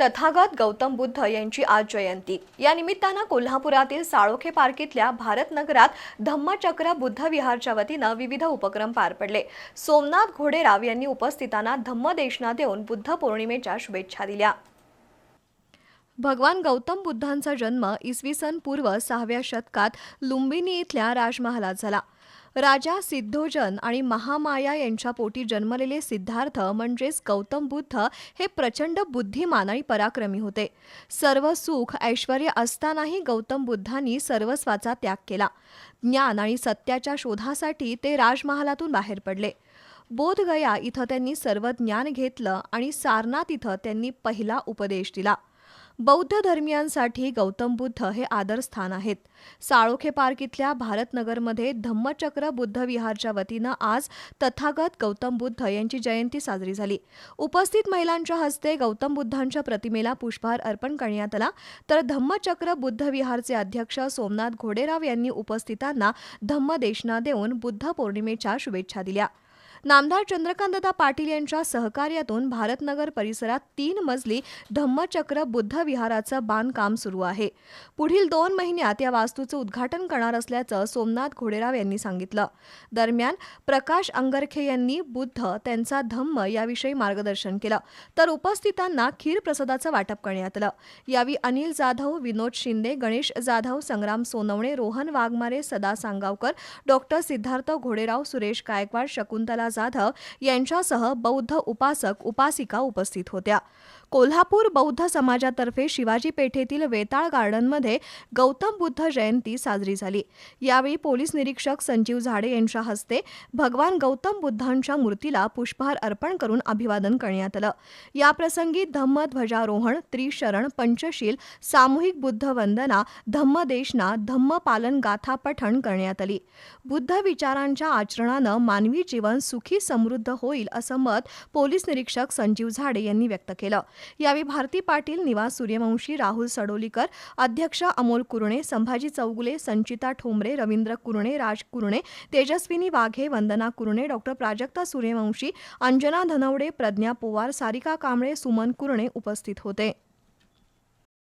तथागत गौतम बुद्ध यांची आज जयंती. या निमित्तानं कोल्हापुरातील साळोखे पार्कीतल्या भारत नगरात धम्मचक्र बुद्ध विहारच्या वतीनं विविध उपक्रम पार पडले. सोमनाथ घोडेराव यांनी उपस्थितांना धम्मदेशना देऊन बुद्ध पौर्णिमेच्या शुभेच्छा दिल्या. भगवान गौतम बुद्धांचा जन्म इसवी सन पूर्व सहाव्या शतकात लुंबिनी इथल्या राजमहालात झाला. राजा सिद्धोजन आणि महामाया यांच्या पोटी जन्मलेले सिद्धार्थ म्हणजेच गौतम बुद्ध हे प्रचंड बुद्धिमान आणि पराक्रमी होते. सर्व सुख ऐश्वर असतानाही गौतम बुद्धांनी सर्वस्वाचा त्याग केला. ज्ञान आणि सत्याच्या शोधासाठी ते राजमहालातून बाहेर पडले. बोधगया इथं त्यांनी सर्व ज्ञान घेतलं आणि सारनाथ इथं त्यांनी पहिला उपदेश दिला. बौद्ध धर्मियांसाठी गौतम बुद्ध हे आदरस्थान आहेत. साळोखे पार्क इथल्या भारतनगरमध्ये धम्मचक्र बुद्ध विहारच्या वतीनं आज तथागत गौतम बुद्ध यांची जयंती साजरी झाली. उपस्थित महिलांच्या हस्ते गौतम बुद्धांच्या प्रतिमेला पुष्पहार अर्पण करण्यात आला. तर धम्मचक्र बुद्ध विहारचे अध्यक्ष सोमनाथ घोडेराव यांनी उपस्थितांना धम्मदेशना देऊन बुद्ध पौर्णिमेच्या शुभेच्छा दिल्या. नामदार चंद्रकांतदा पाटील यांच्या सहकार्यातून भारतनगर परिसरात तीन मजली धम्मचक्र बुद्ध विहाराचं बांधकाम सुरू आहे. पुढील दोन महिन्यात या वास्तूचं उद्घाटन करणार असल्याचं सोमनाथ घोडेराव यांनी सांगितलं. दरम्यान प्रकाश अंगरखे यांनी बुद्ध त्यांचा धम्म याविषयी मार्गदर्शन केलं. तर उपस्थितांना खीर प्रसादाचं वाटप करण्यात आलं. यावेळी अनिल जाधव विनोद शिंदे गणेश जाधव संग्राम सोनवणे रोहन वाघमारे सदा सांगावकर डॉक्टर सिद्धार्थ घोडेराव सुरेश गायकवाड शकुंतला जाधव यांच्यासह बौद्ध उपासक उपासिका उपस्थित होत्या. कोल्हापूर बौद्ध समाजातर्फे शिवाजी पेठेतील वेताळ गार्डनमध्ये गौतम बुद्ध जयंती साजरी झाली. यावेळी पोलीस निरीक्षक संजीव झाडे यांच्या हस्ते भगवान गौतम बुद्धांच्या मूर्तीला पुष्पहार अर्पण करून अभिवादन करण्यात आलं. याप्रसंगी धम्म ध्वजारोहण त्रिशरण पंचशील सामूहिक बुद्ध वंदना धम्मदेशना धम्म पालन गाथा पठण करण्यात आली. बुद्ध विचारांच्या आचरणानं मानवी जीवन सुखी समृद्ध होईल असं मत पोलीस निरीक्षक संजीव झाडे यांनी व्यक्त केलं. यावेळी भारती पाटील निवास सूर्यवंशी राहुल सडोलीकर अध्यक्ष अमोल कुरणे संभाजी चौगुले संचिता ठोंबरे रवींद्र कुरणे राज कुरणे तेजस्विनी वाघे वंदना कुरणे डॉक्टर प्राजक्ता सूर्यवंशी अंजना धनवडे प्रज्ञा पोवार सारिका कांबळे सुमन कुरणे उपस्थित होते.